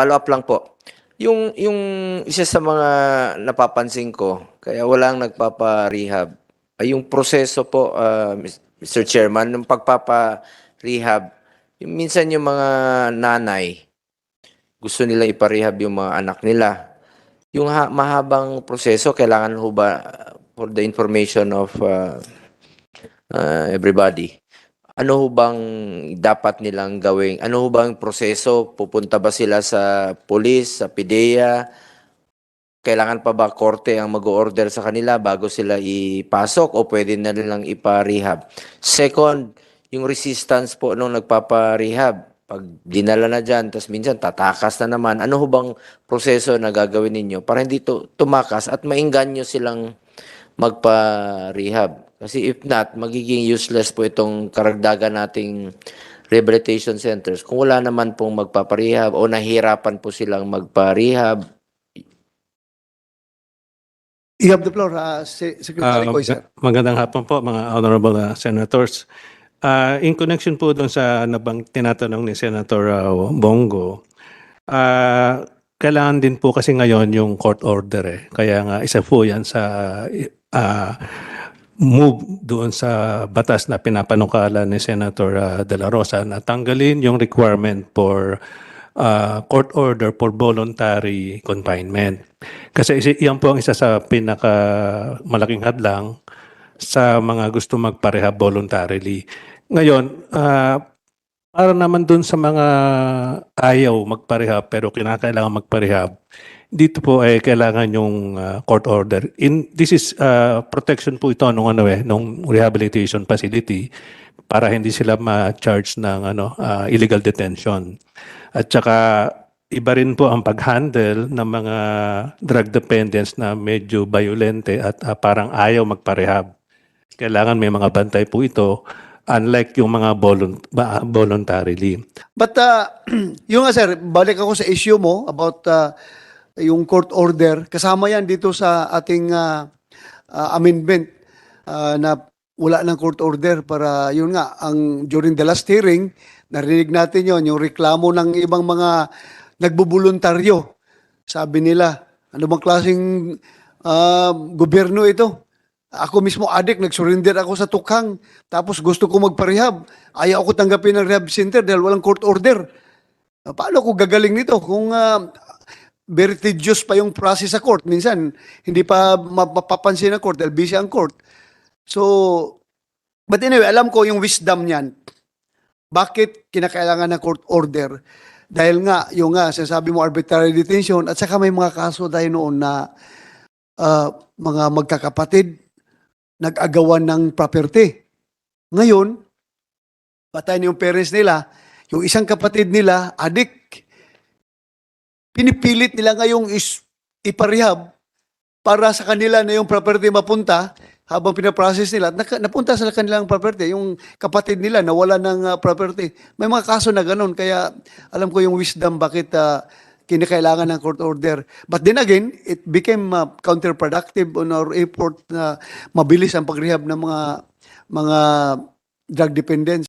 follow up lang po. Yung yung isa sa mga napapansin ko, kaya walang nagpapa-rehab, ay yung proseso po, ah, Mr. Chairman, ng pagpapa-rehab, yung minsan yung mga nanay, gusto nila iparehab yung mga anak nila. Yung ha- mahabang proseso, kailangan ho ba, uh, for the information of uh, uh, everybody, ano ho bang dapat nilang gawing, ano ho bang proseso, pupunta ba sila sa police, sa PIDEA, kailangan pa ba korte ang mag-order sa kanila bago sila ipasok o pwede na nilang ipa-rehab? Second, yung resistance po nung nagpapa-rehab, pag dinala na dyan, tapos minsan tatakas na naman, ano ho bang proseso na gagawin ninyo para hindi to tumakas at mainganyo silang magpa-rehab? Kasi if not, magiging useless po itong karagdagan nating rehabilitation centers. Kung wala naman pong magpaparehab o nahihirapan po silang magpa-rehab, You have the floor, uh, Se- Secretary Ah, Coy, sir. magandang hapon po mga honorable ah, senators. Ah, in connection po doon sa nabang tinatanong ni Senator ah, Bongo, ah, kailangan din po kasi ngayon yung court order eh. Kaya nga isa po yan sa ah, move doon sa batas na pinapanukala ni Senator ah, De La Rosa na tanggalin yung requirement for ah, court order for voluntary confinement. Kasi isi- yan po ang isa sa pinaka malaking hadlang sa mga gusto magparehab voluntarily. Ngayon, ah, para naman dun sa mga ayaw magparehab pero kinakailangan magparehab, dito po ay kailangan yung ah, court order. In this is ah, protection po ito nung ano eh, nung rehabilitation facility para hindi sila ma-charge ng ano ah, illegal detention. At saka iba rin po ang pag-handle ng mga drug dependents na medyo violente at ah, parang ayaw magparehab. Kailangan may mga bantay po ito unlike yung mga volunt- voluntarily. But uh, yung nga sir, balik ako sa issue mo about uh, yung court order. Kasama yan dito sa ating uh, uh, amendment uh, na wala ng court order para yun nga, ang during the last hearing, narinig natin yon yung reklamo ng ibang mga nagbubuluntaryo. Sabi nila, ano bang klaseng uh, gobyerno ito? Ako mismo adik, nag-surrender ako sa tukhang. Tapos gusto ko magparehab. Ayaw ako tanggapin ng rehab center dahil walang court order. Paano ako gagaling nito kung ah, very tedious pa yung process sa court? Minsan, hindi pa ma- mapapansin ng court dahil busy ang court. So, but anyway, alam ko yung wisdom niyan. Bakit kinakailangan ng court order? Dahil nga, yung nga, sinasabi mo arbitrary detention at saka may mga kaso tayo noon na ah, mga magkakapatid nag-agawan ng property. Ngayon, patay na yung parents nila, yung isang kapatid nila, adik, pinipilit nila ngayong is, iparehab para sa kanila na yung property mapunta habang pinaprocess nila, naka, napunta sa kanilang property, yung kapatid nila nawala ng ah, property. May mga kaso na ganun, kaya alam ko yung wisdom bakit ah, kinakailangan ng court order. But then again, it became uh, counterproductive on our effort na mabilis ang pag-rehab ng mga mga drug dependents.